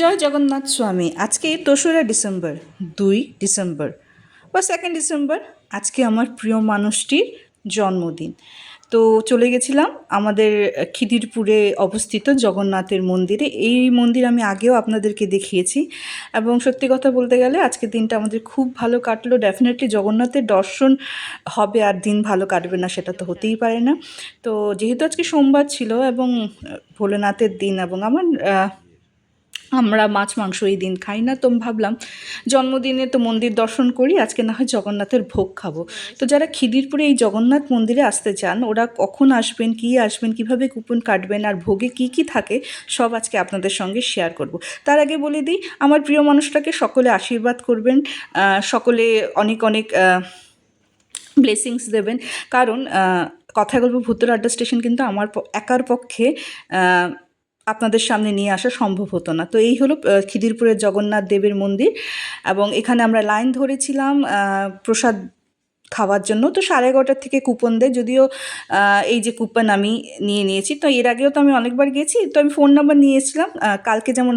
জয় জগন্নাথ স্বামী, আজকে দোসরা ডিসেম্বর, দুই ডিসেম্বর বা সেকেন্ড ডিসেম্বর, আজকে আমার প্রিয় মানুষটির জন্মদিন। তো চলে গেছিলাম আমাদের খিদিরপুরে অবস্থিত জগন্নাথের মন্দিরে। এই মন্দির আমি আগেও আপনাদেরকে দেখিয়েছি এবং সত্যি কথা বলতে গেলে আজকের দিনটা আমাদের খুব ভালো কাটলো। ডেফিনেটলি জগন্নাথের দর্শন হবে আর দিন ভালো কাটবে না সেটা তো হতেই পারে না। তো যেহেতু আজকে সোমবার ছিল এবং ভোলেনাথের দিন এবং আমার আমরা মাছ, মাংস এই দিন খাই না। তো ভাবলাম, জন্মদিনে তো মন্দির দর্শন করি, আজকে না হয় জগন্নাথের ভোগ খাব। তো যারা খিদিরপুরে এই জগন্নাথ মন্দিরে আসতে চান, ওরা কখন আসবেন, কী আসবেন, কীভাবে কুপন কাটবেন, আর ভোগে কি কি থাকে, সব আজকে আপনাদের সঙ্গে শেয়ার করব। তার আগে বলে দিই, আমার প্রিয় মানুষটাকে সকলে আশীর্বাদ করবেন সকলে অনেক অনেক ব্লেসিংস দেবেন। কারণ কথা বলব ভূতর আড্ডা স্টেশন কিন্তু আমার একার পক্ষে আপনাদের সামনে নিয়ে আসা সম্ভব হতো না। তো এই হলো খিদিরপুরের জগন্নাথ দেবের মন্দির এবং এখানে আমরা লাইন ধরেছিলাম প্রসাদ খাওয়ার জন্য। তো সাড়ে এগারোটার থেকে কুপন দেয়, যদিও এই যে কুপন আমি নিয়ে নিয়েছি। তো এর আগেও তো আমি অনেকবার গেছি তো আমি ফোন নাম্বার নিয়ে এসেছিলাম কালকে যেমন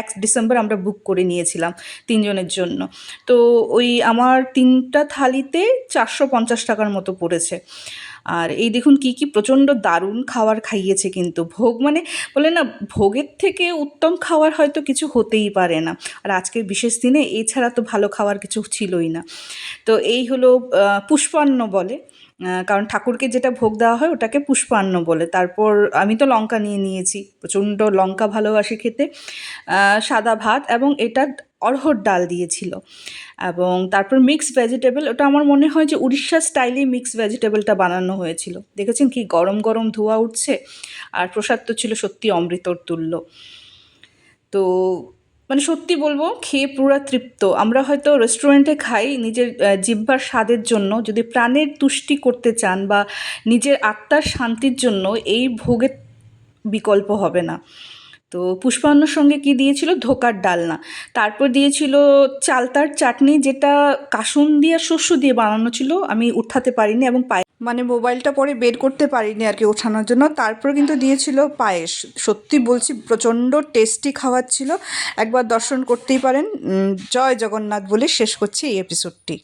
এক ডিসেম্বর আমরা বুক করে নিয়েছিলাম তিনজনের জন্য। তো ওই আমার তিনটা থালিতে চারশো পঞ্চাশ টাকার মতো পড়েছে। আর এই দেখুন কি কি প্রচণ্ড দারুণ খাবার খাইয়েছে কিন্তু ভোগ। মানে বলে না, ভোগের থেকে উত্তম খাওয়ার হয়তো কিছু হতেই পারে না। আর আজকের বিশেষ দিনে এছাড়া তো ভালো খাওয়ার কিছু ছিলই না। তো এই হলো পুষ্পান্ন বলে। কারণ ঠাকুরকে যেটা ভোগ দেওয়া হয় ওটাকে পুষ্পান্ন বলে। তারপর আমি তো লঙ্কা নিয়ে নিয়েছি। প্রচণ্ড লঙ্কা ভালোবাসি খেতে। সাদা ভাত এবং এটা অড়হর ডাল দিয়েছিল। এবং তারপর মিক্স ভেজিটেবল ওটা আমার মনে হয় যে উড়িষ্যা স্টাইলে মিক্স ভেজিটেবলটা বানানো হয়েছিল। দেখেছেন কি? গরম গরম ধোয়া উঠছে আর প্রসাদ তো ছিল সত্যি অমৃতর তুল্য। তো মানে সত্যি বলব, খেয়ে পুরো তৃপ্ত। আমরা হয়তো রেস্টুরেন্টে খাই নিজের জিহ্বার স্বাদের জন্য। যদি প্রাণের তুষ্টি করতে চান বা নিজের আত্মার শান্তির জন্য এই ভোগের বিকল্প হবে না। তো পুষ্পান্নর সঙ্গে কি দিয়েছিল? ধোকার ডালনা। তারপর দিয়েছিল চালতার চাটনি যেটা কাসুন দিয়ে শস্য দিয়ে বানানো ছিল। আমি উঠাতে পারিনি এবং পায়ে মানে মোবাইলটা পরে বের করতে পারিনি আর কি ওঠানোর জন্য। তারপর কিন্তু দিয়েছিল পায়েস। সত্যি বলছি, প্রচণ্ড টেস্টি খাবার ছিল। একবার দর্শন করতেই পারেন। জয় জগন্নাথ বলে শেষ করছি এই এপিসোডটি